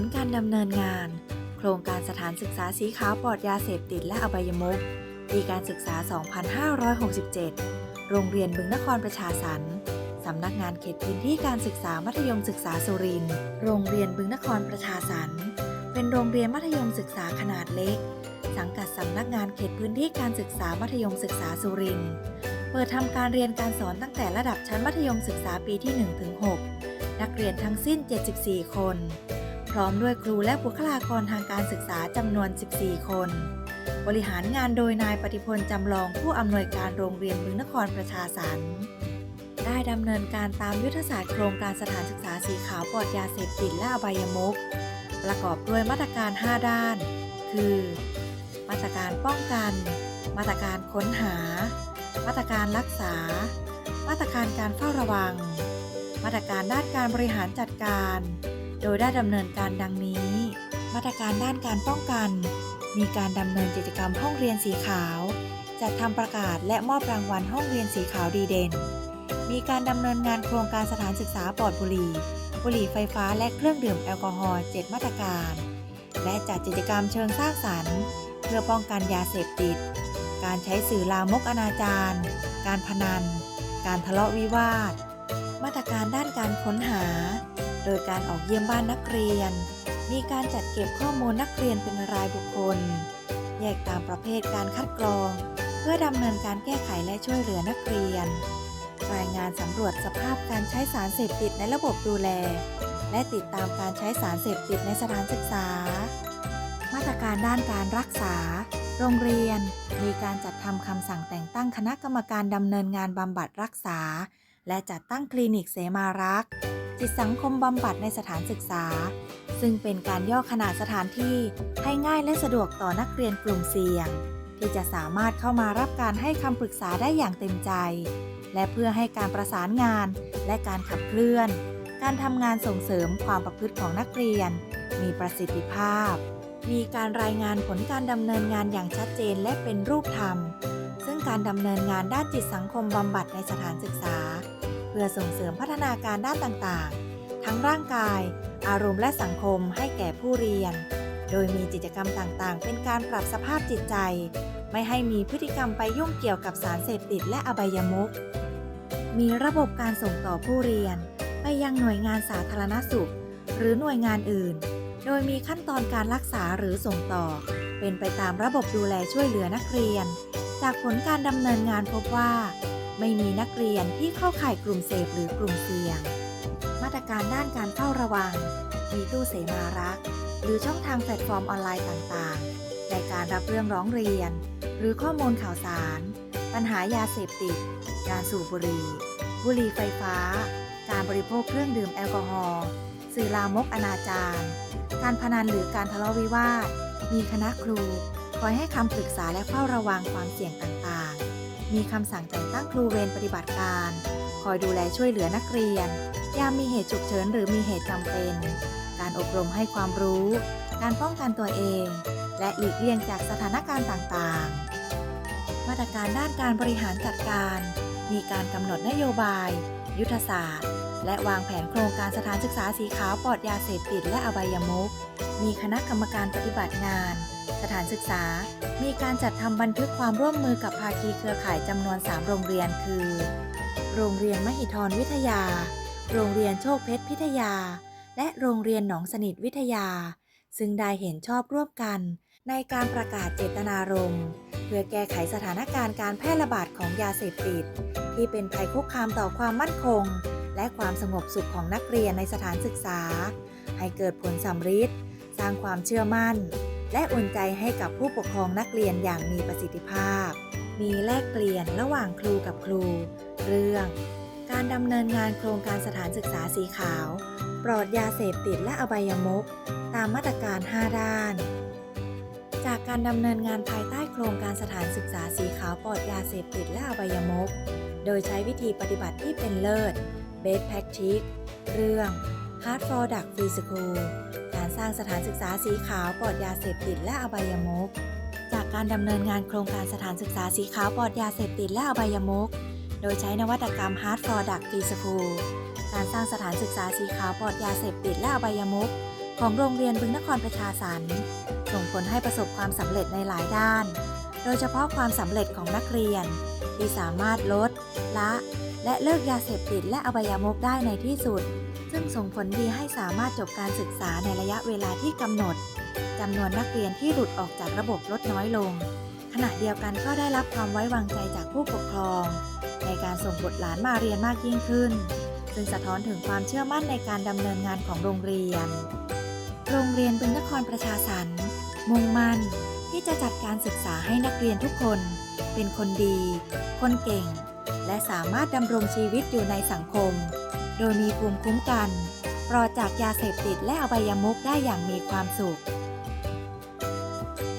ลการดำเนินงาน โครงการสถานศึกษาสีขาวปลอดยาเสพติดและอบายมุขปีการศึกษา 2567 โรงเรียนบึงนครประชาสรรค์สำนักงานเขตพื้นที่การศึกษามัธยมศึกษาสุรินทร์ โรงเรียนบึงนครประชาสรรค์ เป็นโรงเรียนมัธยมศึกษาขนาดเล็ก สังกัดสำนักงานเขตพื้นที่การศึกษามัธยมศึกษาสุรินทร์ เปิดทำการเรียนการสอนตั้งแต่ระดับชั้นมัธยมศึกษาปีที่ 1-6 นักเรียนทั้งสิ้น 74 คน พร้อมด้วยครูและบุคลากรทางการศึกษาจำนวน 14 คน บริหารงานโดยนายปฏิพลจำลองผู้อำนวยการโรงเรียนบึงนครประชาสรรค์ได้ดำเนินการตามยุทธศาสตร์โครงการสถานศึกษาสีขาวปลอดยาเสพติดและอบายมุขประกอบด้วยมาตรการ 5 ด้าน คือ มาตรการป้องกัน มาตรการค้นหา มาตรการรักษา มาตรการการเฝ้าระวัง มาตรการด้านการบริหารจัดการ โดยได้ดำเนินการดังนี้ มาตรการด้านการป้องกัน มีการดำเนินกิจกรรมห้องเรียนสีขาว จัดทำประกาศและมอบรางวัลห้องเรียนสีขาวดีเด่น มีการดำเนินงานโครงการสถานศึกษาปลอดบุหรี่ บุหรี่ไฟฟ้าและเครื่องดื่มแอลกอฮอล์7มาตรการ และจัดกิจกรรมเชิงสร้างสรรค์ เพื่อป้องกันยาเสพติด การใช้สื่อลามกอนาจารการพนัน การทะเลาะวิวาท มาตรการด้านการค้นหา โดยการออกเยี่ยมบ้านนักเรียน มีการจัดเก็บข้อมูลนักเรียนเป็นรายบุคคล แยกตามประเภทการคัดกรอง เพื่อดำเนินการแก้ไขและช่วยเหลือนักเรียน รายงานสำรวจสภาพการใช้สารเสพติดในระบบดูแล และติดตามการใช้สารเสพติดในสถานศึกษา มาตรการด้านการรักษา โรงเรียน มีการจัดทำคำสั่งแต่งตั้งคณะกรรมการดำเนินงานบำบัดรักษา และจัดตั้งคลินิกเสมารักษ์ จิตสังคมบำบัดในสถานศึกษา ซึ่งเป็นการย่อขนาดสถานที่ให้ง่ายและสะดวกต่อนักเรียนกลุ่มเสี่ยง ที่จะสามารถเข้ามารับการให้คำปรึกษาได้อย่างเต็มใจ และเพื่อให้การประสานงานและการขับเคลื่อน การทำงานส่งเสริมความประพฤติของนักเรียน มีประสิทธิภาพ มีการรายงานผลการดำเนินงานอย่างชัดเจนและเป็นรูปธรรม ซึ่งการดำเนินงานด้านจิตสังคมบำบัดในสถานศึกษา พื่อส่งเสริมพัฒนาการด้านต่างๆ ทั้งร่างกาย อารมณ์และสังคมให้แก่ผู้เรียน โดยมีกิจกรรมต่างๆ เป็นการปรับสภาพจิตใจ ไม่ให้มีพฤติกรรมไปยุ่งเกี่ยวกับสารเสพติดและอบายมุข มีระบบการส่งต่อผู้เรียน ไปยังหน่วยงานสาธารณสุข หรือหน่วยงานอื่น โดยมีขั้นตอนการรักษาหรือส่งต่อ เป็นไปตามระบบดูแลช่วยเหลือนักเรียน จากผลการดำเนินงานพบว่า ไม่มีนักเรียนที่เข้าข่ายกลุ่มเสพหรือกลุ่มเสี่ยง มาตรการด้านการเฝ้าระวัง มีตู้เสมารัก หรือช่องทางแพลตฟอร์มออนไลน์ต่างๆ ในการรับเรื่องร้องเรียน หรือข้อมูลข่าวสาร ปัญหายาเสพติด การสูบบุหรี่ บุหรี่ไฟฟ้า การบริโภคเครื่องดื่มแอลกอฮอล์ สื่อลามกอนาจารการพนันหรือการทะเลาะวิวาท มีคณะครู คอยให้คำปรึกษาและเฝ้าระวังความเสี่ยงต่างๆ มีคำสั่งแต่งตั้งครูเวรปฏิบัติการ คอยดูแลช่วยเหลือนักเรียน ยามมีเหตุฉุกเฉินหรือมีเหตุจำเป็น การอบรมให้ความรู้ การป้องกันตัวเอง และหลีกเลี่ยงจากสถานการณ์ต่างๆ มาตรการด้านการบริหารจัดการ มีการกำหนดนโยบาย ยุทธศาสตร์ และวางแผนโครงการสถานศึกษาสีขาวปลอดยาเสพติดและอบายมุขมีคณะกรรมการปฏิบัติงาน สถานศึกษา มีการจัดทำบันทึกความร่วมมือกับภาคีเครือข่ายจำนวน 3 โรงเรียนคือ โรงเรียนมหิธรวิทยา โรงเรียนโชคเพชรพิทยา และโรงเรียนหนองสนิทวิทยา ซึ่งได้เห็นชอบร่วมกัน ในการประกาศเจตนารมณ์เพื่อแก้ไขสถานการณ์การแพร่ระบาดของยาเสพติด ที่เป็นภัยคุกคามต่อความมั่นคง และความสงบสุขของนักเรียนในสถานศึกษา ให้เกิดผลสำฤทธิ์สร้างความเชื่อมั่น และอุ่นใจให้กับผู้ปกครองนักเรียนอย่างมีประสิทธิภาพ มีแลกเปลี่ยนระหว่างครูกับครู เรื่อง การดำเนินงานโครงการสถานศึกษาสีขาว ปลอดยาเสพติดและอบายมุขตามมาตรการ 5 ด้าน จากการดำเนินงานภายใต้โครงการสถานศึกษาสีขาวปลอดยาเสพติดและอบายมุขโดยใช้วิธีปฏิบัติที่เป็นเลิศ Best Practice เรื่อง Hard for Duck Free School การสร้างสถานศึกษาสีขาวปลอดยาเสพติดและอบายมุขจากการดำเนินงานโครงการสถานศึกษาสีขาวปลอดยาเสพติดและอบายมุขโดยใช้นวัตกรรม Hard for Duck Free School การสร้างสถานศึกษาสีขาวปลอดยาเสพติดและอบายมุขของโรงเรียนบึงนครประชาสรรค์ส่งผลให้ประสบความสำเร็จในหลายด้าน โดยเฉพาะความสำเร็จของนักเรียน ที่สามารถลด ละ และเลิกยาเสพติดและอบายามุขได้ในที่สุด ซึ่งส่งผลดีให้สามารถจบการศึกษาในระยะเวลาที่กำหนดจำนวนนักเรียนที่หลุดออกจากระบบลดน้อยลง ขณะเดียวกันก็ได้รับความไว้วางใจจากผู้ปกครอง ในการส่งบุตรหลานมาเรียนมากยิ่งขึ้น ซึ่งสะท้อนถึงความเชื่อมั่นในการดำเนินงานของโรงเรียน โรงเรียนบึงนครประชาสรรค์มุ่งมั่นที่จะจัดการศึกษาให้นักเรียนทุกคน เป็นคนดี คนเก่ง และสามารถดำรงชีวิตอยู่ในสังคม โดยมีภูมิคุ้มกันปลอดจากยาเสพติดและอบายามุกได้อย่างมีความสุข